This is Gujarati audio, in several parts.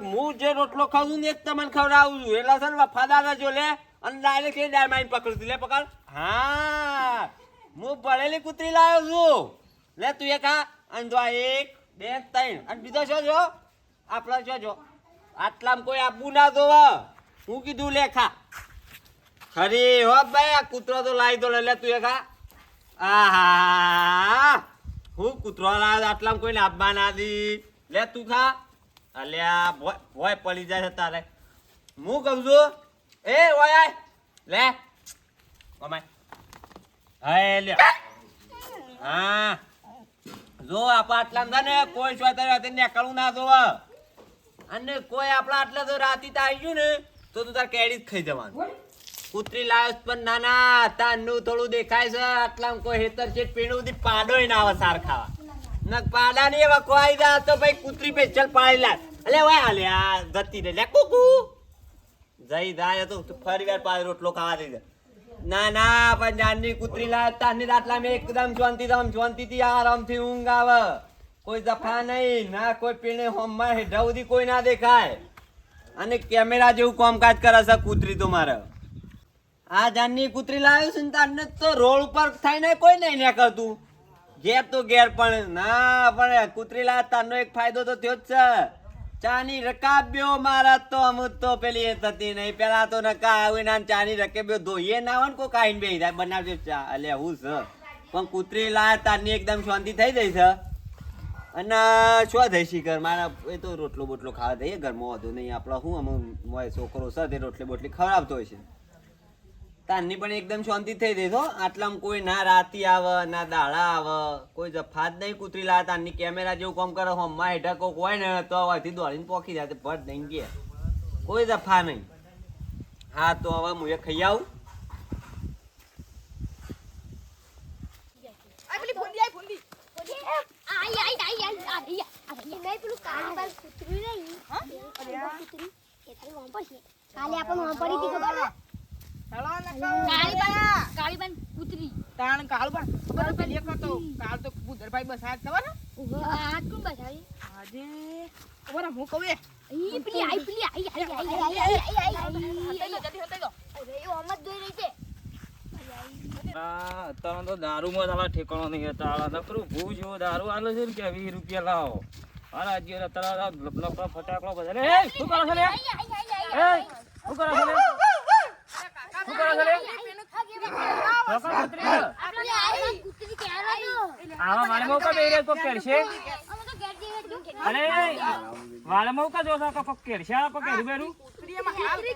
હું જે રોટલો ખાઉં ને એક તમને ખવડાવું છું. એટલે છે ને વફાદાર રહેજો લે અને ડાયરેક્ટ એ ડાળ મારીને પકડતી લે પકડ. હા. હું ભળેલી કૂતરી લાવ્યો છું. લે તું એ ખા અને જો એક, બે, ત્રણ. અને બીજો શું જો. આપણા શું જો. આટલામાં કોઈ આપવું ના જોવે હું કીધું, લે ખા. ખરી હો ભાઈ, આ કૂતરો તો લાવી દો લે. તું એ ખા આહા. હું કૂતરો લાવ્યો આટલામાં કોઈને આપવા ના દી. લે તું ખા. અલ્યા ભોય પડી જાય છે તારે. હું કહું છું એ ઓય લે. ઓમાય હાય લે. હા. જો આપા આટલા છે ને કોઈ સ્વેતર રાતે નીકળવું ના જો અને કોઈ આપણા આટલા તો રાતી તો આવી ગયું ને તો તું તાર કેડી જ ખાઈ જવાનું. કૂતરી લાવ્યો પણ નાના તાનું થોડું દેખાય છે. આટલા કોઈ હેતર છે પીણું સુધી પાડોય ના આવે સાર ખાવા. ના પાડા ને એવા કોઈ દા તો ભાઈ કૂતરી પે ચલ પાડી લાગ અલે વાય હાલે, આ જતી ને લે, કુકુ. જઈ જાય તો ફરી વાર પાછો રોટલો ખાવા દઈ દે. ના ના, પણ જાનની કૂતરી લાવ તાની રાતલા મેં એકદમ શાંતિ આમ શાંતિથી આરામથી ઊંઘ આવે. કોઈ જફા નહીં, ના, કોઈ પીણે હોમમાં હેઠા સુધી કોઈ ના દેખાય. અને કેમેરા જેવું કામકાજ કરે છે કૂતરી તો મારે. આ જાનની કૂતરી લાવ્યું છે ને તારને તો રોડ ઉપર થઈને કોઈ નહીં ને કરતું ઘેર તો ઘેર, પણ ના, પણ કુતરીલા તારનો એક ફાયદો તો થયો જ છે. ચાની રકાબ્યો મારા તો અમુક તો પેલી એ થતી નહીં. પેલા તો નકા આવી ના ચાની રકેબ્યો ધોઈએ ના હોય કોઈ કાઢીને બે જાય બનાવજો ચા. એટલે હું છે? પણ કુતરી લા તારની એકદમ શાંતિ થઈ જાય છે. અને શું થઈ શીખર? મારા, એ તો રોટલો બોટલો ખાવા દઈએ, ઘરમાં વધુ નહીં. આપણો શું અમુક છોકરો છે તે રોટલી બોટલી ખવડાવતો હોય છે. તારની પણ એકદમ શાંતિ થઈ ગઈ છો આટલામાં કોઈ ના રાતી આવે ના દાડા આવે કોઈ જફાત નહીં કૂતરી લા તારની કેમેરા જેવું કામ કરે હોમમાં હેઠા કોક હોય ને તો અહીંથી દોડીને પોકી જાય ભટ નહીં ગયા. કોઈ જફા નહીં. હા તો હવે હું એ ખાઈ આવું. આ પેલી ફૂંદી આઈ ફૂંદી આઈ આઈ આઈ આઈ આઈ આઈ નહીં પેલું કાળી બાલ કૂતરી રહી હા? કૂતરી? એ તારી વાંપર છે. કાલે આપણે વાંપરી હતી ખબર છે? હેલો ને કાળી કાળા બાલ કાળી બાલ કૂતરી તાણ કાળ પણ પેલી તો કાળ તો બુધરભાઈ બસ આજ ખબર છે? આ કોણ બતાવી આજે ખબર હું કહું એ? ઈ પેલી આઈ પેલી આઈ આઈ આઈ આઈ આઈ આઈ આઈ. હતાઈ ગયો જલ્દી હતાઈ ગયો અરે એ ઓમ જોઈ રહી છે. અત્યારે તો દારૂમાં તારા ઠેકાણો નહીં હતા નકરું ભૂ જેવો દારૂ આલે છે ને કે વીસ રૂપિયા લાવો. અરે અત્યારે ફટાકડો બધા. શું કરો છો એ શું કરો છો શું કરો છો લે? છે. તો આવા વાળે મોકા કોક કેરશે તો. અરે વાળે મોકા જો છો કોક કેરશે આ કોક કેરું બેરું?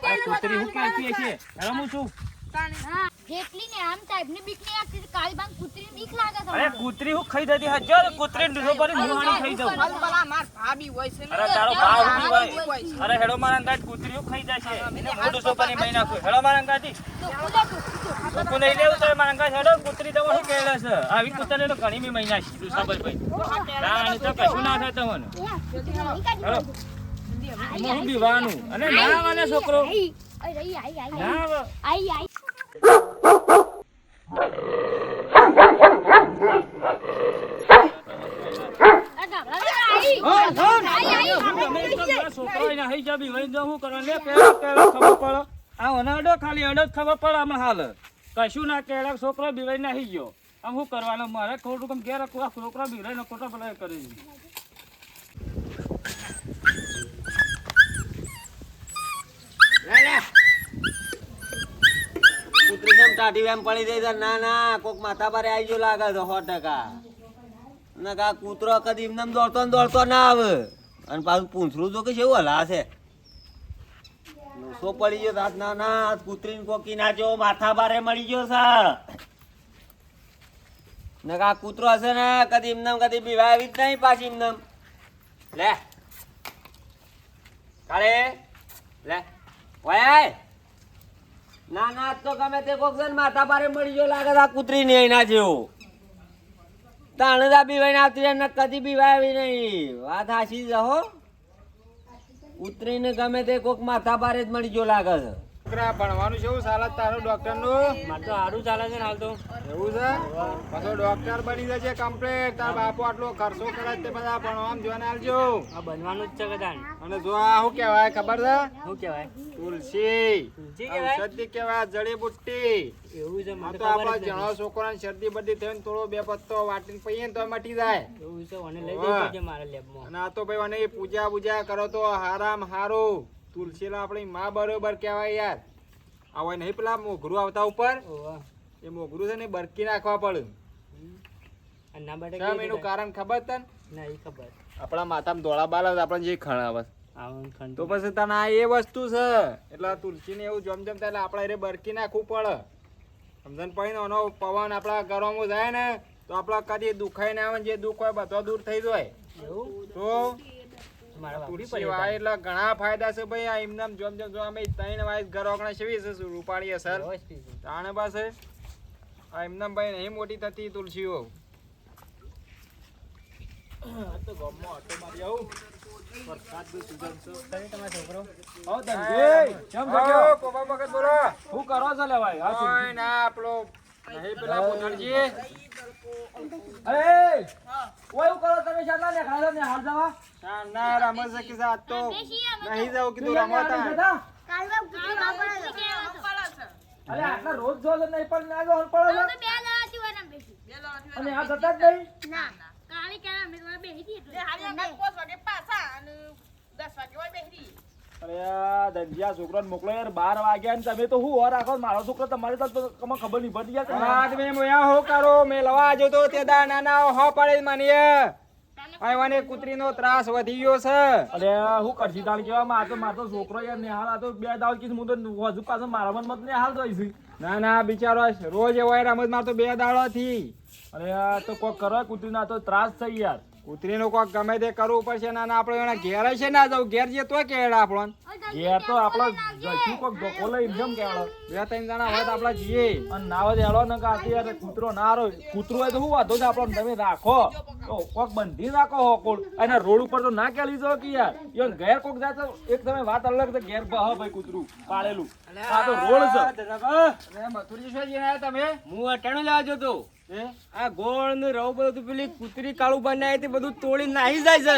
અરે કૂતરી હું હશે હું છું. હા. જેટલી ને આમ ટાઈપની બીક નહીં આપતી કાળી બાલ કૂતરી બીક લાગે છે અરે કૂતરી હું ખાઈ જતી હજાર કૂતરી ડૂસો પર મુહાણી ખાઈ જાઉં. હાલ પેલા માર ભાભી હોય છે અરે તારો ભાવ હોય? અરે હેડો મારા અંગાત કૂતરીઓ ખાઈ જશે. એને મોઢું સોપાની મહી નાખું હેડો મારા અંગાથી તું નહીં લેવું તો મારા અંગાત હેડો કૂતરી તો શું કહેલા છે? આવી કૂતરી તો ઘણી ભાઈ તાણ તો કશું ના થાય તમને. હેડો. હું બીવાનું અને ના છોકરો. આઈ આઈ આઈ આઈ આઈ. બીવાઈ કશું ના કહેલા છોકરો બીવાઈ ના ગયો આમ શું કરવાનું મારે ખોટું કેમ ઘેર છોકરો બીવડાય ને ખોટા ભલા કરી લે. કેમ ટાઢી એમ પડી જાય? ના ના, કોક માથા પર આવી લાગે છે સો ટકા. ના કા કૂતરો કદી એમને દોડતો ને દોડતો ના આવે. અને પાછું પૂંછરું તો કે છે હલા છે. સો પડી ગયો હાથ ના ના કૂતરી કોકી નાચો માથા બારે મળી ગયો સા ને કા કૂતરો હશે ને, કદી એમને કદી આવી જ નહીં પાછી એમને લે. કાળે. લે. ઓય. ના ના તો ગમે તે કોક છે ને માથા પારે મળી ગયો લાગે આ કૂતરી ને એના જેવો. તાણદા બીવાઈને આવતી ને કદી બીવાય આવી નહીં. વાત હાસી જ હો. કૂતરીને ગમે તે કોક માથા પારે જ મળી ગયો લાગે છે. છોકરા ભણવાનું કેવું ચાલે તારું ડોક્ટરનું મારે તો સારું ચાલે છે ને હાલ તો. એવું છે? પાછો ડોક્ટર બની જશે કમ્પ્લીટ તાર બાપુ આટલો ખર્ચો કરે તે બધા ભણવામાં ધ્યાન આવજો. આ બનવાનું જ છે કદાચ અને જો આ શું કહેવાય ખબર છે? શું કહેવાય? તુલસી? ઔષધિ કહેવાય? જડીબુટ્ટી એવું છે મને તો આપણા. જણો છોકરાને શરદી બધી થઈને થોડો બે પત્તો વાટીને પીએ તો મટી જાય. એવું છે અને લઈ જઈએ મારા લેબમાં અને આ તો ભાઈ મને પૂજા પૂજા કરો તો હારામ હારું. તુલસીલા આપણી માં બરોબર કહેવાય યાર. આ નહીં પેલા મોઘરું આવતા ઉપર? એ મોઘરું છે ને બરકી નાખવા પડે ના કેમ એનું કારણ ખબર તન? ના એ ખબર. આપણા માથામાં ધોળા બાલ જ આપણને જે ખણાવે તો પછી તને આ એ વસ્તુ છે. એટલે તુલસી તુલસીને એવું જમ જમ થાય એટલે આપણે એને બરકી નાખવું પડે. સમજણ પડી ને એનો પવન આપણા ઘરોમાં જાય ને તો આપણા કદી દુખાઈ ના આવે જે દુઃખ હોય બધો દૂર થઈ જાય. એવું? તો મારા એટલે ઘણા ફાયદા છે ભાઈ આ એમનામ જોમ જોમ જોમ અમે ત્રણ વાઈસ ઘર ઓગણા છે શું રૂપાળી અસર. તાણે પાસે. આ એમનામ ભાઈ નહીં મોટી થતી તુલસીઓ. આ તો ગામમાં ઓટો મારી આવું. વરસાદનું season છે. તમારો છોકરો. આવો પોપા ભગત બોલો. શું કરો છો લે ના આપણો નહીં પેલા પોતરજી. અરે ઓય કરો તમે શાના ને ખાધો ને હાલ જવા. ના, ના, રમે કે આજ તો. નહીં જાઉં કીધું રમવા કાલવા કુતરી વાપરે છે. અરે આટલા રોજ જો નહીં પણ ના જો હલ તો બે દાડાથી વાના બેસી. અને આ જતા જ નહીં? ના કાળી કાળા અમે તો બેસી એટલે. હારી અમે વાગે પાછા અને દસ વાગે હોય બેહરી અરે આ છોકરાને મોકલો યાર બાર વાગ્યા ને તમે તો હું ઓર રાખો? મારો છોકરો તમારી તો તમને ખબર નહીં પડી યાર રાત મેં મોયા હો કરો? મેં લવા આજો તો તે દા નાના હો પડે મને આયવાને કૂતરીનો ત્રાસ વધી ગયો છે. અરે હું કરશી તાણ કેવા? માં તો મારો છોકરો યાર નિહાળ આ તો બે દાવ કીધું. હું તો હજુ પાછો મારા મન મત નિહાળ જોઈ છું ના ના બિચારો રોજ એવો રમત માર તો બે દાડો થી અરે તો કોઈ કરો કુતરીના તો ત્રાસ થઈ યાર. કૂતરીનું કોક ગમે તે કરવું પડશે ના ના આપણે એના ઘેર છે ના જવું ઘેર જે તો કેળા આપણો ઘેર તો આપણો જશું કોક ધોકો લઈ જેમ કેવાડો બે ત્રણ જણા હોય તો આપણે જઈએ. અને નાવ હેડો ને કાતી યાર કૂતરો ના રો કૂતરો હોય તો શું વાંધો છે? આપણો તમે રાખો. તો કોક બંધી રાખો હોકોળ. અને રોડ ઉપર તો ના કેલી જો કે યાર. યો ઘેર કોક જાય તો એક તમે વાત અલગ છે ઘેર બહ ભાઈ કૂતરું પાળેલું. આ તો રોડ છે. અરે મથુરી શું તમે? હું અટાણો લેવા જતો એ? આ ગોળ ને રવ બધું પેલી કૂતરી કાળું બનાવી તે બધું તોડી નાહી જાય છે.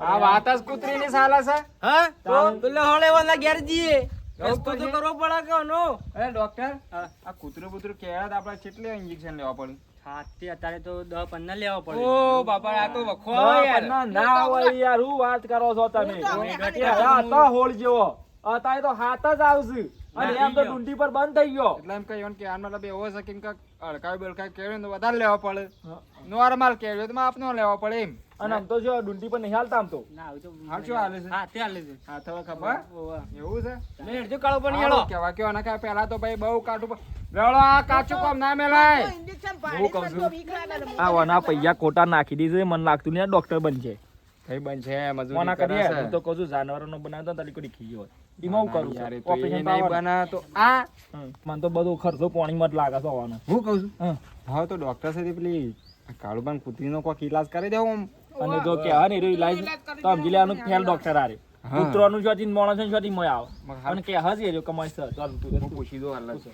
આ વાત જ કૂતરીની સાલા છે. હા? તો? પેલે હળેવાના ઘેર જઈએ. જવું રસ્તો તો પડશે. કરવો પડે કે નો? અરે ડોક્ટર આ કૂતરું બૂતરું કેળા આપણે કેટલી ઇન્જેક્શન લેવા પડે? હાથી અત્યારે તો દસ પંદર લેવા ઓ બાપા આ તો વખો ના ના હોય યાર હું વાત કરો છો તમે? આ તો હોળ જેવો. અત્યારે તો હાથ જ આવશે. અને એમ તો ડુંડી પર બંધ થઈ ગયો. એટલે એમ કહ્યું કે આનો મતલબ એવો છે કે એમ કાંઈક અડકાવી બળકાવી કેળ્યું તો વધારે લેવા પડે. નોર્મલ કેળ્યું તો આપનો લેવા પડે એમ. અને આમ તો જો ડુંડી પર નહીં હાલતા આમ તો. હાલ શું હાલે છે? હા તે હાલે છે. હા તો ખબર. એવું છે? લે હેડજો કાળો પણ હેળો. કેવા કેવા ના કાંઈ પહેલા તો ભાઈ બહુ કાટું રેવડો આ કાચું કામ ના મેલાય. હું કહું છું. ને. આ વના પૈયા ખોટા નાખી દીધે મને લાગતું નહીં ડોક્ટર બનશે થઈ બનશે મજૂરી કરે છે. હું તો કહું છું જાનવરોનો બનાવતો તારી કોઈ ખી ગયો એમાં હું કરું ઓપરેશન પાવર બને તો આ મને તો બધો ખર્ચો પાણીમાં જ લાગે છે હોવાનો. હું કહું છું? હા તો ડોક્ટર સાથે પેલી કાળુબાન કુતરીનો કોઈક ઇલાજ કરી દેવો અને જો કહેવા ને ઇલાજ તો સમજી લેવાનું ફેલ ડોક્ટર આરે હા. કૂતરોનું શોધી માણસ શોધી મોય આવે. અને કે હજી કમાઈ સર ચાલ તું પૂછી દો હાલ જ.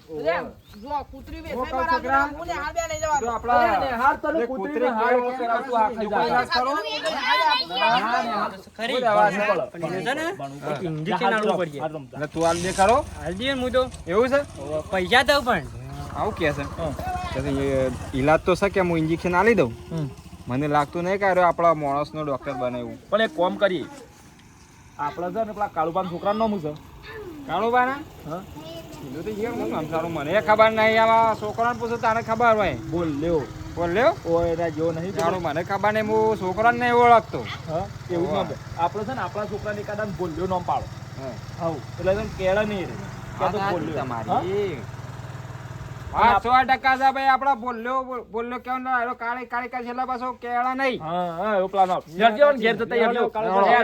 જો કૂતરી વેચાઈ મારા હું ને હાલ બે લઈ જવા. આપણા હાર તને જે કૂતરી હાર કરાવતું આ ખાઈ જાય. ઈલાજ કરો ખરી. છે ને તું હાલ દે ખરો હાલજી હું તો. એવું છે? પૈસા દઉં પણ. આવું કે છે? હા. કે છે, એ ઈલાજ તો છે કે હું ઇન્જેક્શન આલી દઉં? મને લાગતું નહીં કે આપણા માણસનો ડોક્ટર બનાવ્યું. પણ એક કોમ કરીએ. આપણે છે ને પેલા કાળુબાન છોકરા નો છે કાળુબાના હા. કીધું તો યાર હું નામ સારું મને ખબર નહીં આમાં છોકરાને પૂછો તારે ખબર હોય. બોલ લેવો બોલ લ્યો. ઓ એના જેવો નહીં પેલો. મને ખબર નહીં હું છોકરાને નહીં ઓળખતો. હા એવું આપણે છે ને આપણા છોકરાને એકાદા બોલ્યો નામ પાડો. હા. એટલે તમે કેળા નહીં રે. તમારી. સો ટકા છે ભાઈ આપડા બોલ્યો બોલ્યો કેવું ના કાળી કાળી કાળી છેલ્લા પાછો કેળા નહીં. હા હા એવો પ્લાન આપ ઘેર ઘેર જતા આવજો.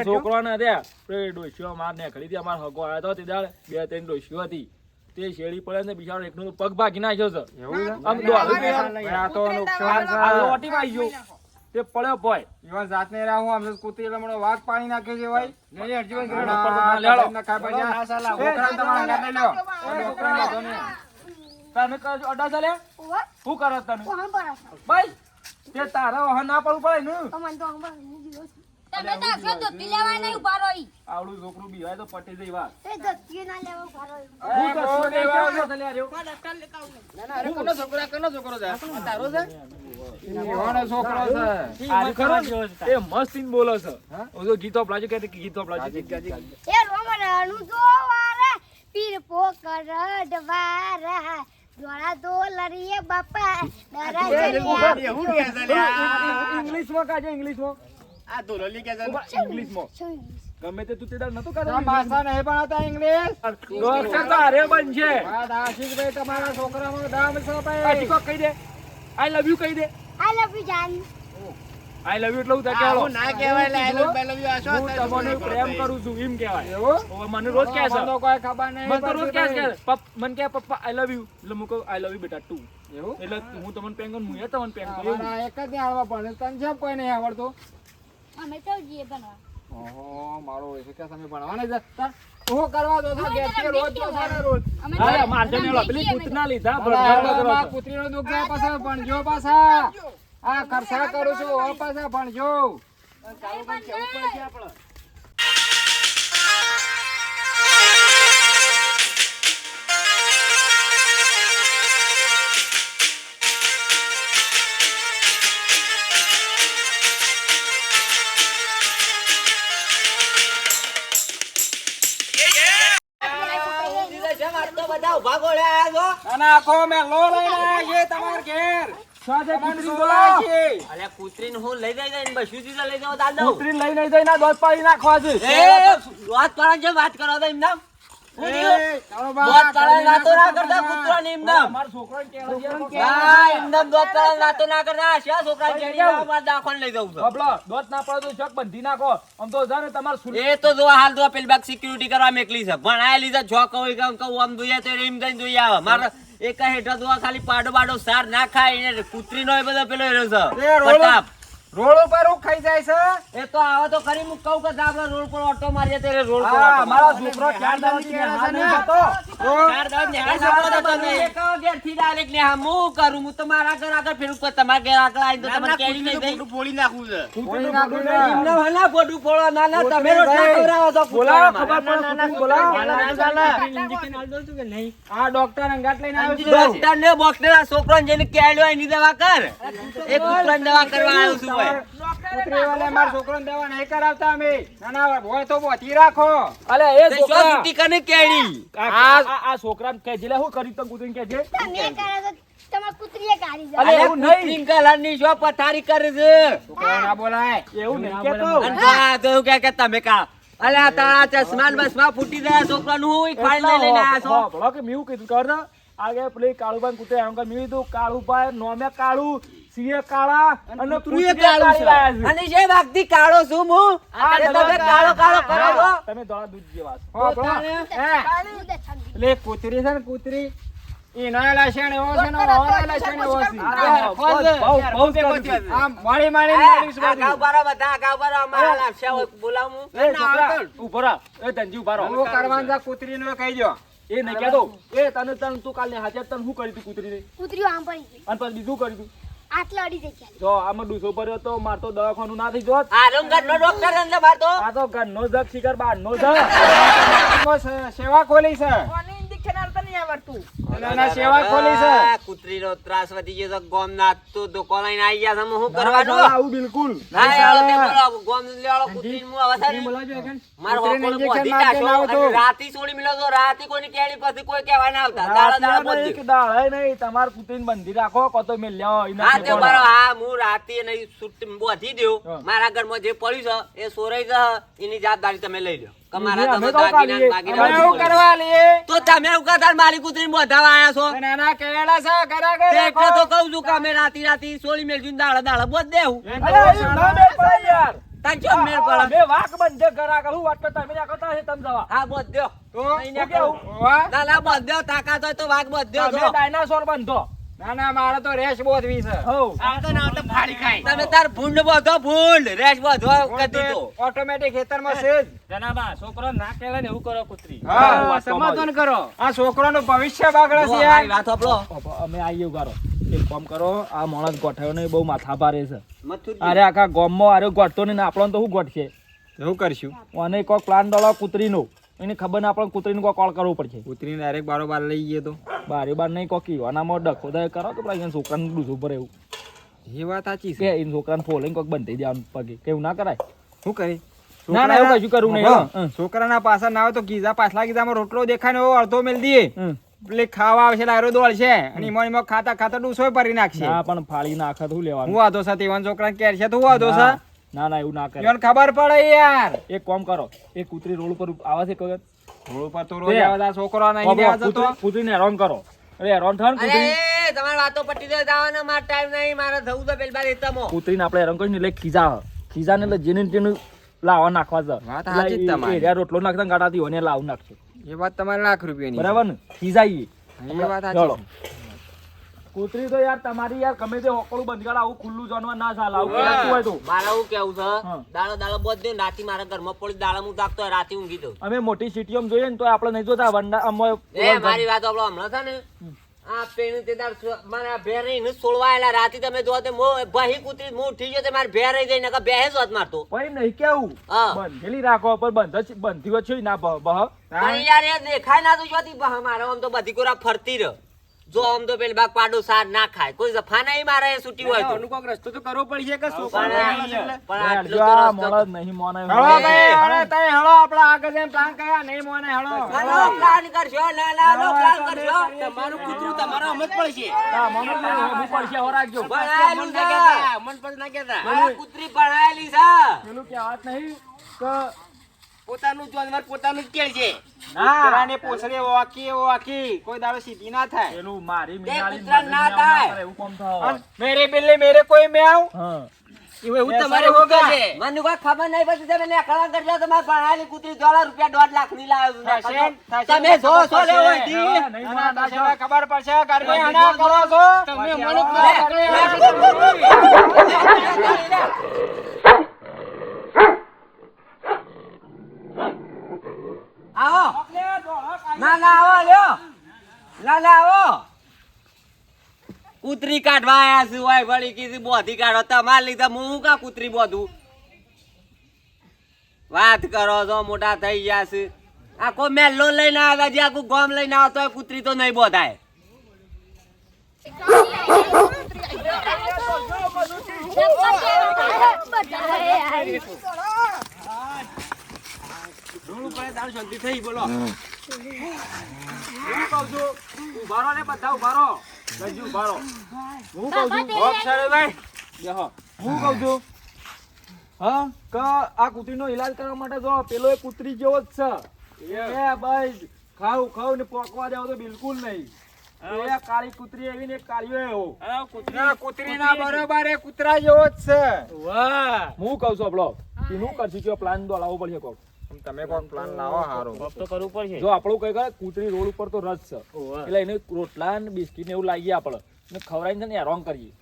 છોકરાને દે. એ ડોશીઓ માર ને ખરીદી અમાર હગો આવ્યો તો તે દાડે. બે ત્રણ ડોશીઓ હતી. તે શેરી પડે ને બિચારો એકનો પગ ભાગી નાખ્યો છે. એવું આમ દોડું કે યાર. ભાઈ આ તો નુકસાન આ ગયો તે પડ્યો ભાઈ એવા જાતને રાહું આમ કૂતરી એટલે મને વાઘ પાણી નાખે છે ભાઈ. નહીં હરજીભાઈ ના, ઘરનો ઉપર તો ના, ઓકરા તમારા ઘરે લઈ લો. તમે કરો છો અડા ચાલે? શું કરો તમે? ભાઈ તે તારા વાહન ના પડવું પડે ને. તમે તો લેવા નહીં ઊભા રહી આવડું છોકરું બીવાય તો પટી જઈ વાત. એ દોતી ના લેવા ઊભા રહી હું છોકરો છે? છે? ગીતો પ્લાજો કે ગીતો પ્લાજો એ રોમરાનું જો પીર પોકર ડવારા દ્વારા દો લરીએ બાપા ડરા ઇંગ્લિશમાં કાજે ઇંગ્લિશમાં આ ધોલોલી કે ઇંગ્લિશ? માં ગમે તે તું તે નતો આ કરતો ભાષા નહીં ભણાવતા ઇંગ્લિશ. ડોક્ટર તારે બનશે. વાત આશિષભાઈ તમારા છોકરામાં દામ છે આ ટીકો કહી દે. આઈ લવ યુ કહી દે. આઈ લવ યુ જાન આઈ લવ યુ એટલે હું તને આવું ના કહેવાય લે, I love you, love you આશો હું તમને પ્રેમ કરું છું એમ કહેવાય. એવો? મને રોજ કહે છે. મને તો કોઈ ખબર નહીં મને રોજ કહે છે પપ મને કહે પપ્પા આઈ લવ યુ એટલે હું કહું આઈ લવ યુ બેટા ટુ એવું? એટલે હું તમને પ્રેમ કરું હું એ તમને પ્રેમ કરું. એક જ આવવા પણ તને જેમ કોઈ નહીં આવડતો. અમે તો જીએ બનવા ઓહો મારો એ કે તમે ભણવાને જ તાર કરવા દો છો ઘેરથી રોજ ને રોજ? અમે અરે મારજે ને પેલી કૂતના લીધા. કૂતરીનો દુઃખ જાય પાછા જો પાછા. આ ખર્ચા કરું છું હવે પણ જો બધા ઊભા ગોળ્યા અને આખો મેં તમારા. પેલી બાગ સિક્યુરિટી કરવા મેકલી છે. ભણાય લીધા છો કહું કહું કહું આમ જોઈએ તો એમ જઈને જોઈએ આવે. મારે એક હેઠળ દોવા ખાલી પાડો બાડો સાર ના ખાય એને કૂતરીનો એ બધો પેલો એનો છે. રોડ. ઉપર હું ખાઈ જાય છે? એ તો આવે તો ખરી હું કહું કે આપણે રોડ પર ઓટો મારીએ ત્યારે રોડ પર હા, ઓટો છોકરો ચાર દાવ કેળા નિહાળ ને? તો ચાર દાડા નિહાળ જાઓ તો તમે એક ઘેરથી ડાયરેક્ટ ને હા, હું કરું? હું તો મારા ઘર આગળ ફેરું પણ તમારા ઘર આગળ આવીને તો તમને કેરી નહીં દઈ. ફોડી કૂતરીનું નાખું કૂતરું ને. નહીં. એમને હલા ફોટો ફોડો. ના, ના, તમે રોડ ના કરાવો તો બોલા ખબર પડે, ના, ના, બોલા ના, બોલાવો. ના, ના, કે નહીં? આ ડોક્ટર અંગાટ લઈને આવ્યો છે. ડોક્ટર ને બોક્ટર છોકરો જેને કેળ્યો એની દવા કર. એ કૂતરાની દવા કરવા આવ્યો છું. મારા છોકરાને નહીં કરાવતા અમે. હોય તો બોધી રાખો. અલે એ છોકરા. છૂટી કને કેળી આ- આ આ છોકરાને કહેજે લે, શું કર્યું તમે કૂતરીને કહેજે? તમે કરે તો તમાર કુતરીએ કાઢી જાય અલે, એવું નહીં. પિંક કલરની પથારી કરે છે. છોકરાઓ ના બોલાય. એવું નહીં કહેતો. અને તો આ તો એવું કહે કે તમે કા અલે આ તારા ચશ્મા બસમાં ફૂટી ગયા છોકરાનું હું ખાઈ લઈને આયા છો? હા, ભલો કે મેં એવું કીધું કર છે? આગે પેલી કાળુભાઈ કુતરે એમ કરી મેં કીધું કાળુભાઈ નોમે કાળું સીએ કાળા અને કૂતરીએ કાળી છે. અને જે વાગતી કાળો છું હું તમે કાળો કાળો કરો છો. તમે ધોળા દૂધ જેવા છો. હો, બોલો. હે, એટલે કૂતરી છે ને કૂતરી કહી દો એ નહીં કહેતો. એ તને તને તું કાલની હાજર તને શું કર્યું તું કૂતરીને? કુતરીઓ આમ પડી અને પછી બીજું કર્યું તું? આટલા અડી જઈ જો આમાં ડૂસો ભર્યો તો મારતો દવાખાનું ના થઈ જોત ડોક્ટર તો આ તો ઘરનો જગ શિકાર બહારનો જગ સેવા ખોલી છે. કોને ઇન્જેક્શન આલતા નહીં આવડતું? એટલે એના સેવા ખોલી છે. આ કૂતરીનો ત્રાસ વધી ગયો છે. ગોમ ના તો દુકાન લઈને આવી ગયા છે. શું કરવાનું? આવું બિલકુલ. ના યાર તે બોલો? ગોમ લેવાળો કૂતરીને હું હવે સારી- મારો કૂતરીને હોકોળો injection બોધી માર કે નાખ્યો. ના રાતી છોડી મેલ્યો તો રાતી કોઈની કેળી પછી કોઈ કહેવાય ના આવતા. દાડા દાડા રાત્રે કે દાડે નહીં. તમારે કૂતરીને બંધી રાખો. કો તો મેં લ્યો એના હા તે ઠેકાણે. હા હું રાતે નહીં છૂટ બોધી દઉં. હા. મારા ઘરમાં જે પડ્યું છે એ સોરાઈ છે. એની જવાબદારી તમે લઈ લો તમે તો દાગીના એવું કરવા તમે એવું મારી કુતરી બોધાવા આયા છો? અને કેળા છે ઘરે તે એટલે તો કહું છું કે રાતી રાતી સોળી મેળવી દાળ દાળ બોધ દેવું ના યાર. તાન પડે? બંધ ઘરા કરું વાત કરતા હશે તમે જવા. હા બોધ દ્યો તો નહીં કેવું? કહું. ના ના બોધ દ્યો તાકાત હોય તો વાઘ બોધ દ્યો તો ડાયનાસોર બંધો ના ના મારે તો રેશ બોધવી છે. તમે તાર ભૂંડ બોધો ભૂંડ. રેસ બોધો ઓટોમેટિક ખેતરમાં છે જ. જનાબા છોકરો ના ને એવું કરો કુતરી. હા. સમાધાન કરો. આ છોકરાનું ભવિષ્ય બગડે છે યાર. વાત સાંભળો. અમે આવીએ ઉગારો એક કામ કરો આ માણસ ગોઠાયો ને બહુ માથા પારે છે. અરે આખા ગામમાં અરે ગોઠતો ને આપણો તો શું ગોઠશે? એવું કરશું? અને કોઈક પ્લાન ડોળો કૂતરીનો. એને ખબર ના પડે કૂતરીને કોઈ કોલ કરવો પડશે. કૂતરીને ડાયરેક્ટ બારોબાર લઈ ગયો તો. બારે બાર નહીં કોક યુવાનામાં ડખો થાય કરો તો પેલા છોકરાને ડૂસું પડે એવું એ વાત સાચી છે. એને છોકરાને ફોલીને કોઈક બંધાઈ દેવાનું પગે. કેવું ના કરાય? શું કરે? ના, ના, એવું કશું કરવું નહીં. છોકરાના પાછળ ના આવે તો ગીઝા પાછલા ગીઝામાં રોટલો દેખાય ને એવો અડધો મેલ દઈએ. એટલે ખાવા આવશે લાયરો દોડ છે અને એમાં એમાં ખાતા ખાતા ડૂસો ભરી નાખશે. પણ ફાળી નાખે તો લેવાનું? હું લેવાનું સાથે એવા છોકરા કેર છે તો હું આધો છે. ના, ના ના એવું ના કરે. ઈવન ખબર પડે યાર. એક કામ કરો એ કૂતરી રોડ ઉપર આવે છે કગર રોડ ઉપર તો રોજ આવે આ છોકરો નહીં લેવા જતો. કૂતરી- કૂતરીને હેરાન કરો. અરે હેરાન થાય કૂતરી અરે તમારી વાતો પટી જાય જવાનો માર ટાઈમ નહીં મારે જવું તો પેલ બાર એતમો કૂતરીને આપણે હેરાન કરીને લે ખીજા. ખીજાને એટલે જેને ને તેનું લાવવા નાખવા જ વાત સાચી તમારી. એ રહ્યા રોટલો નાખતા ગાડાથી ગાંઠાથી લાવ ને લાવું નાખશે. એ વાત તમારે લાખ રૂપિયાની બરાબર ને? ખીજાઈએ. એ વાત ચાલો. સાચી કૂતરી તો યાર તમારી યાર ગમે તે હોકળું બંધ કરાવ આવું ખુલ્લું જાનવર ના ચાલે આવું કેવું હોય તો. મારા હું કેવું છે? દાડો દાડો બોધ દે રાતી મારા ઘરમાં પડી દાડા હું તાકતો હોય, રાતે ઊંઘી દઉં અમે મોટી સિટીઓમાં જોઈએ ને તો આપણે નહીં જોતા વંડા અમે એ મારી વાત આપણો હમણાં છે ને? આ પેણી તે દાડ મારા ભેર રહીને સોળવા આયેલા. તમે જો તે મો- ભાઈ કૂતરી મો ઉઠી ગયો તે મારે ભેર રહી ગઈ કે બેહે જોત મારતો. ભાઈ નહીં કેવું. હા. બંધેલી રાખો પર બંધ જ- બંધી હોય છે ના બહ બહ યાર એ દેખાય ના તો જોતી બહ મારો આમ તો બધી કોરા ફરતી રહ. જો આમ તો પેલી બાગ પાડો સાર ના ખાય. કોઈ જફા નહીં મારે છૂટી હોય તો. અનુકોક રસ્તો તો કરવો પડશે કે પણ પણ આટલો તો રસ્તો નહીં મોને હળો ભાઈ હળો તઈ હળો આપડા આગળ જેમ પ્લાન કર્યા નહીં મોને હળો. હળો પ્લાન કરશો નાનો પ્લાન કરશો. તમારું કૂતરું તમારા અમત પડશે. હા, મોને હું પડશે હો રાખજો. ભણાયેલું છે મન પર ના કેતા કૂતરી ભણાયેલી છે. પેલું કહેવત નહીં કે પોતાનું જાનવર પોતાનું જ કેળ છે કૂતરાને પૂંછડી વાકી વાકી કોઈ દાડો સીધી ના થાય એનું મારી મીનાળી ના ના થાય. એવું કામ થાય. મેરે બિલ્લે મેરે કોઈ મેવ હા એવું તમારે હોગા હોગા. છે મને કોઈ ખબર નહીં પછી તમે નેકળવા કરજો તમારે કૂતરી દોઢ રૂપિયા દોઢ લાખની લાવ્યો તમે જો ખબર છો લે પડશે. ના, ના, ખબર કરો છો તમે મને આવો. ના ના, આવો, લ્યો. ના ના, આવો. કૂતરી કાઢવા આયા છું હોય વળી કીધી બોધી કાઢો. તમારે લીધા હું કા કૂતરી બોધું? વાત કરો છો, મોટા થઈ ગયા છે. આખો મેલ્લો લઈને આવ્યા જે આખું ગોમ લઈને આવતો હોય કૂતરી તો નહીં બોધાય. શાંતિ થઈ બોલો. હું. કહું છું ઊભા રહો ને બધા ઊભા રહો ગંજી ઊભા હું કહું છું હોપ બેહો. હું કહું છું હા કે આ કૂતરીનો ઈલાજ કરવા માટે જો પેલો એ કૂતરી જેવો જ છે. એ ભાઈ ખાવ ખાવ ને પોકવા જાવ તો બિલકુલ નહીં. એ કાળી કૂતરી એવી ને કાળીઓ એવો. કૂતરી. ના બરોબર એ કૂતરા જેવો જ છે. વાહ. હું કહું છું આપડો. એનું કરશું? કયો પ્લાન દોડાવવો પડશે કોક? તમે કોણ પ્લાન લાવો હારો. તો કરવું પડશે. જો આપણું કઈ કરે કૂતરી રોડ ઉપર તો રસ છે. એટલે એને રોટલા ને બિસ્કિટ ને એવું લાગીએ આપણે. ને ખવડાવીને ને હેરાન કરીએ.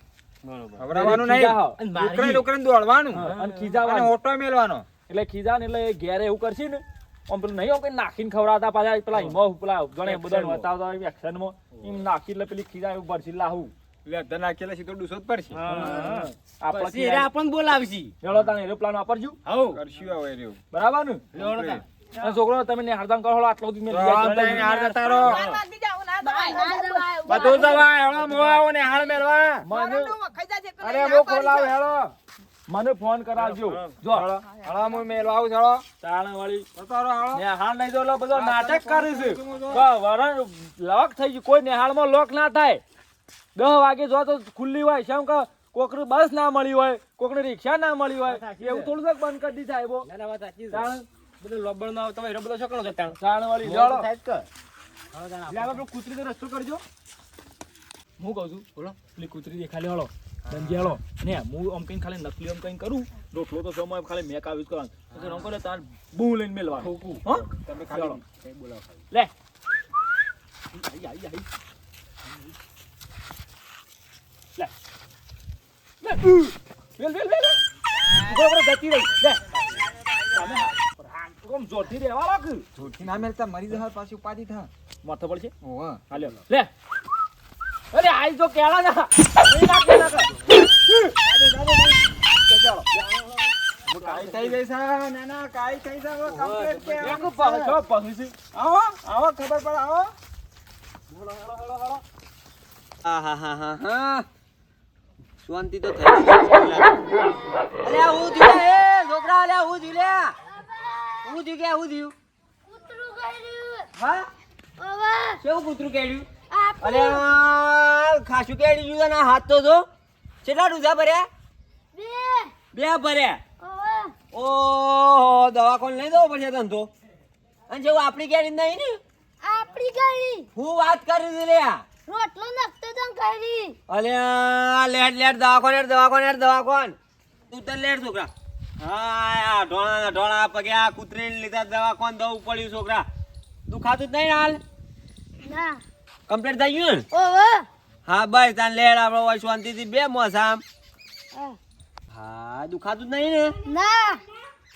ખવડાવવાનું ખીજા નહીં હો. ડુકરે ડુકરે દોડવાનું. અને અને ઓટો મેલવાનો. એટલે ખીજા ને એટલે ઘેરે એવું કરશે ને આમ પેલું નહીં આમ નાખીને ખવડાવતા પાછા પેલા હિમો પેલા ગણે બધા બતાવતા હોય એક્શનમાં એમ નાખી એટલે પેલી ખીજા એવું ભરસી લાવું એટલે અડધા નાખેલા સીધો ડૂસો જ પડશે આપણે પછી એરા આપણને બોલાવશી. ચલો તાને એરોપ્લાન વાપરજો. હવ કરશું હવે રહ્યું. બરાબર ને? અને છોકરો તમે ને હરદમ કરો આટલો સુધી મેં લઈ તો જાય. હાર જતા રહો. બધું દવા હેળો મો આવો. ને હાલ મેળવા મને અરે મો ખોલાવ હેળો. મને ફોન કરાવજો. જો હળા હેળો મો મેળવા આવું હેળો. તાણે વાળી રહો નેહાળ નહીં તો ઓલો બધો નાટક કરે છે. વરણ લોક થઈ ગયું. કોઈ નેહાળમાં લોક ના થાય. દસ વાગે જો તો ખુલ્લી હોય શેમ કે કોકને બસ ના મળી હોય કોકને રિક્ષા ના મળી હોય એવું થોડું શાક બંધ કરી દીધા સાહેબો તાણ? બધું લોબડ નો હોય એટલો બધો છોકરો જતા તાણ. વાળી જોડો એટલે આપણે કૂતરી તો રસ્તો કરજો. હું કહું છું બોલો. પેલી કૂતરી દેખાડી હળો ધનજી ને હું આમ કઈ ખાલી નકલી આમ કઈ કરું રોટલો તો સમય ખાલી મેક આવી કરવાનું. તો રંકો ને તાર બહુ લઈને મેલવાનું. હો? તમે ખાલી બોલાવો. લે. આઈ, આઈ, આઈ. લે લે વેલ વેલ વેલ ઊભો જતી રહી. લે. આમ જોરથી રહેવા લાગ. જોરથી ના મેલતા મરી જશે પાછી ઉપાધિ થા. માથે પડશે ઓવા. હાલ્યો લે. અરે આઈ જો કેળા ના. નહીં નાખે ના. કર ચાલો કાઈ થઈ ગઈ છે ના ના કાઈ થઈ છે હવે કે એક પાછો પાછી આવો આવો ખબર પડે આવો. આહાહાહા. શાંતિ તો થઈ અલ્યા હું થયું લે, એ છોકરા અલ્યા હું થયું લે હું થયું કે હું થયું કૂતરું કર્યું હા? ઓવે કેવું કૂતરું કેડ્યું અલ્યા ખાસું કેડી ગયું તને હાથ તો જો. કેટલા રૂઝા ભર્યા? બે બે ભર્યા? ઓહો દવા કોણ લઈ દો પછી ધંધો. તો અને જેવું આપણી કેડી નહીં ને? આપણી કેડી હું વાત કરી છું લે રોટલો નખતો તો કરી. અલ્યા લેટ લેટ દવાખાને દવાખાને દવાખાને. તું તો લેટ છોકરા. હા ઢોળા ઢોળા પગે આ કૂતરીને લીધા દવાખાને દવું પડ્યું છોકરા. દુખાતું જ નહીં હાલ? ના. કમ્પ્લીટ થઈ ગયું હા બસ તાન લેડ આપણે હોય શાંતિથી બે મોસામ હા. હા દુખાતું જ નહીં ને? ના.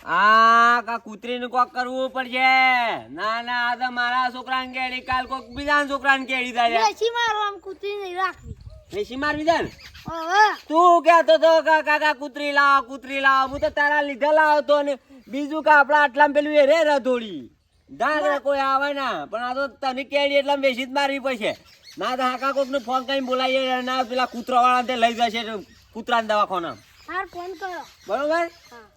આ કા કૂતરીનું કોક કરવું પડશે. ના ના આ તો મારા છોકરાને કેડી કાલ કોક બીજા છોકરાને કેડી થાય. બેસી મારો આમ કૂતરી નહીં રાખવી. વેસી મારવી દે તું કહેતો તો કાકા કૂતરી લાવ કૂતરી લાવ. હું તો તારા લીધે લાવતો ને. બીજું કે આપણા આટલામાં પેલું એ રે રધોડી. ડાંગરે કોઈ આવે ના. પણ આ તો તને કેડી એટલે બેસી જ મારવી પડશે. ના તો હાકા કોકને ફોન કરીને બોલાવીએ. ના પેલા કૂતરા વાળા તે લઈ જશે કૂતરાને દવાખાના ફોન કરો. બરોબર? હા.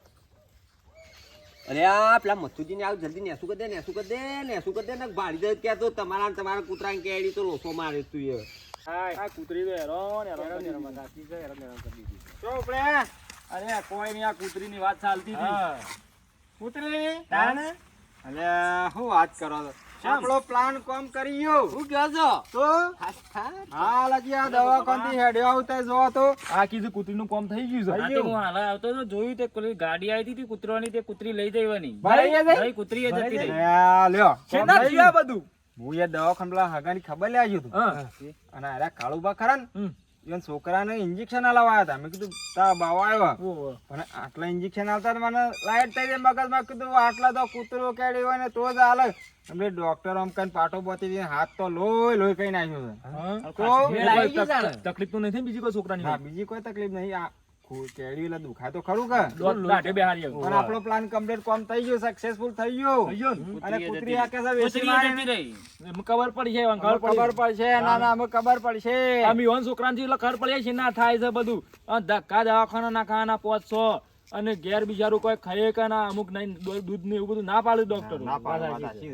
અરે આ પેલા મથુજી ને આવ જલ્દી નેસું કરી દે નેસું કરી દે નેસું કરી દે ને ભાડી દે કે તો તમારા ને તમારા કૂતરાને કેડી તો લોસો મારે તું એ. આ કૂતરી તો હેરાન હેરાન કરી દીધી. સાચી છે, હેરાન હેરાન કરી દીધી. તો આપણે અરે કોઈ નહીં આ કૂતરીની વાત ચાલતી હતી. કૂતરી? તાણે? અલ્યા શું વાત કરો છો? આપણો પ્લાન કોમ કરી ગયો. હું કહો છો? તો? હા હજી આ દવાખાનથી હેડ્યો આવતા જો તો. આ કીધું કૂતરીનું કામ થઈ ગયું છે. તે હું હાલ આવતો તો જોયું તે કોઈ ગાડી આવી હતી કૂતરાની તે કૂતરી લઈ જવાની. ભાઈ ભાઈ કૂતરી એ જતી રહી લ્યો કેના ગયું. બધું? હું એ દવાખાન પેલા હગાની ખબર લે આવ્યું હતું અને અરે કાળુબા ખરા ને હમ. છોકરાને ઇન્જેક્શન આલાવા હતા. મેં કીધું તા બાવા આવ્યા. પણ આટલા ઇન્જેક્શન આવતા મને લાઈટ થઈ જાય મગજમાં. કીધું આટલા તો કૂતરો કેડી હોય ને તો જ હાલે અમને ડોક્ટર આમ કઈ પાટો બોતી દે હાથ તો લોહી લોહી કઈ નાખ્યો છે. તકલીફ તો નથી બીજી કોઈ છોકરાની બીજી કોઈ તકલીફ નહીં. આ ખુ- દુખાય તો ખરું કે? પણ આપણો પ્લાન કમ્પ્લીટ કોમ થઈ ગયો સક્સેસફુલ થઈ ગયો? અને કૂતરી કૂતરી આ કેસા વેચી રહી. એમ ખબર પડી છે ખબર ખબર પડશે ના ના અમે ખબર પડશે. અમે ઓન છોકરાને ખબર પડી છે ના થાય છે બધું. ધક્કા દવાખાના ના ખાના પોચસો. અને ઘેર બિચારું કોઈ ખાઈએ કે ના અમુક નહીં દૂધ ને એવું બધું ના પાડ્યું ડોક્ટર ના વાત સાચી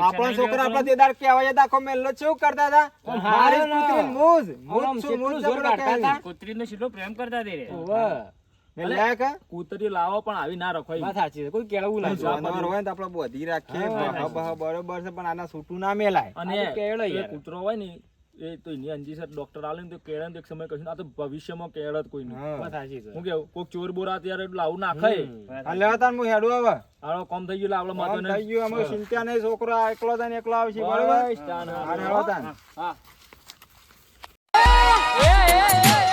આપણા છોકરા આપણા દેદાર કહેવાય દાખો મેલ્લો એવું કરતા હતા? મારી ના. કૂતરી કેટલું મૂજ જોર કાઢતા હતા હતા. કૂતરીને કેટલો પ્રેમ કરતા દે રે કૂતરી લાવો પણ આવી ના રખવાય કોઈ કેળવું જાનવર હોય ને તો આપણે બોધી રાખીએ બહ બહ બરોબર છે પણ આના છૂટું ના મેલાય. અને એ કૂતરો હોય ને એ તો એની અંજી સર ડોક્ટર આલે ને તો કેળે ને એક સમય કશું ના તો ભવિષ્યમાં કેળે કોઈ નહીં. હું. કેવું કોક ચોર બોરા ત્યારે એટલું આવું નાખે અલ્યા તાર હું હેડું આવે આનો કોમ થઈ ગયું લાવડો માથો નહીં થઈ ગયું અમે ચિંતા નહીં છોકરા એકલો થાય ને એકલો આવશે બરાબર? હા. હા